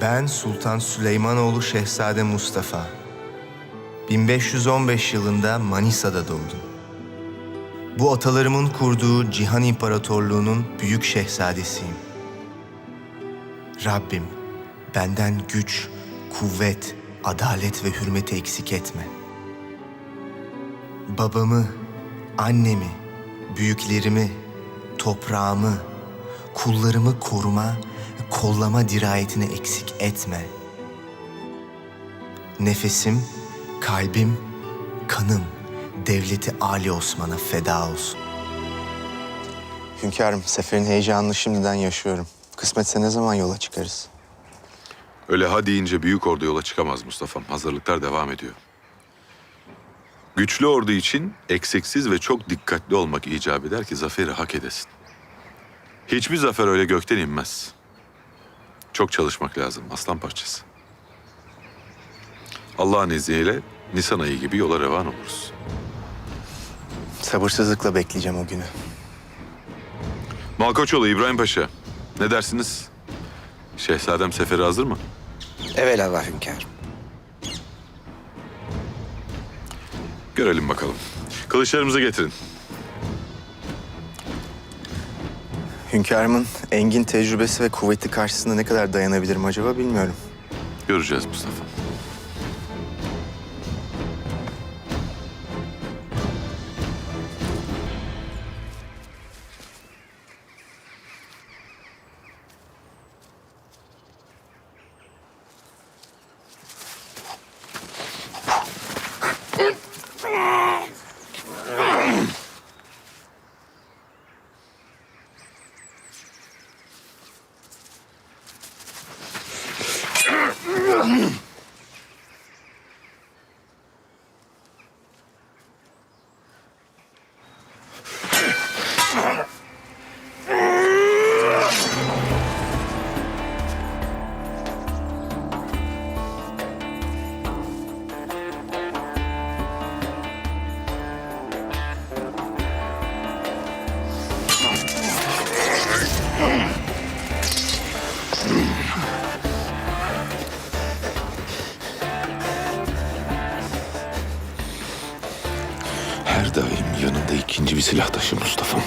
Ben Sultan Süleymanoğlu Şehzade Mustafa. 1515 yılında Manisa'da doğdum. Bu atalarımın kurduğu Cihan İmparatorluğu'nun büyük şehzadesiyim. Rabbim benden güç, kuvvet, adalet ve hürmeti eksik etme. Babamı, annemi, büyüklerimi, toprağımı, kullarımı koruma, kollama dirayetini eksik etme. Nefesim, kalbim, kanım devleti Ali Osman'a feda olsun. Hünkârım, seferin heyecanını şimdiden yaşıyorum. Kısmetse ne zaman yola çıkarız? Öyle ha deyince büyük ordu yola çıkamaz Mustafa'm. Hazırlıklar devam ediyor. Güçlü ordu için eksiksiz ve çok dikkatli olmak icap eder ki zaferi hak edesin. Hiçbir zafer öyle gökten inmez. Çok çalışmak lazım aslan parçası. Allah'ın izniyle Nisan ayı gibi yola revan oluruz. Sabırsızlıkla bekleyeceğim o günü. Malkoçoğlu İbrahim Paşa, ne dersiniz? Şehzadem seferi hazır mı? Evelallah hünkârım. Görelim bakalım. Kılıçlarımızı getirin. Hünkârımın engin tecrübesi ve kuvveti karşısında ne kadar dayanabilirim acaba bilmiyorum. Göreceğiz Mustafa. Mm-hmm. Her daim yanında ikinci bir silah taşı Mustafa'm.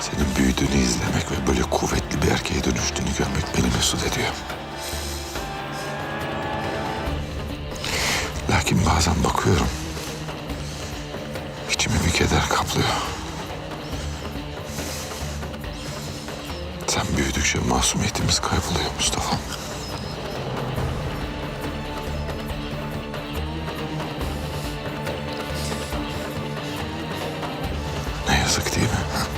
Senin büyüdüğünü izlemek ve böyle kuvvetli bir erkeğe dönüştüğünü görmek beni mesut ediyor. Lakin bazen bakıyorum. İçimi bir keder kaplıyor. Sen büyüdükçe masumiyetimiz kayboluyor Mustafa'm. is.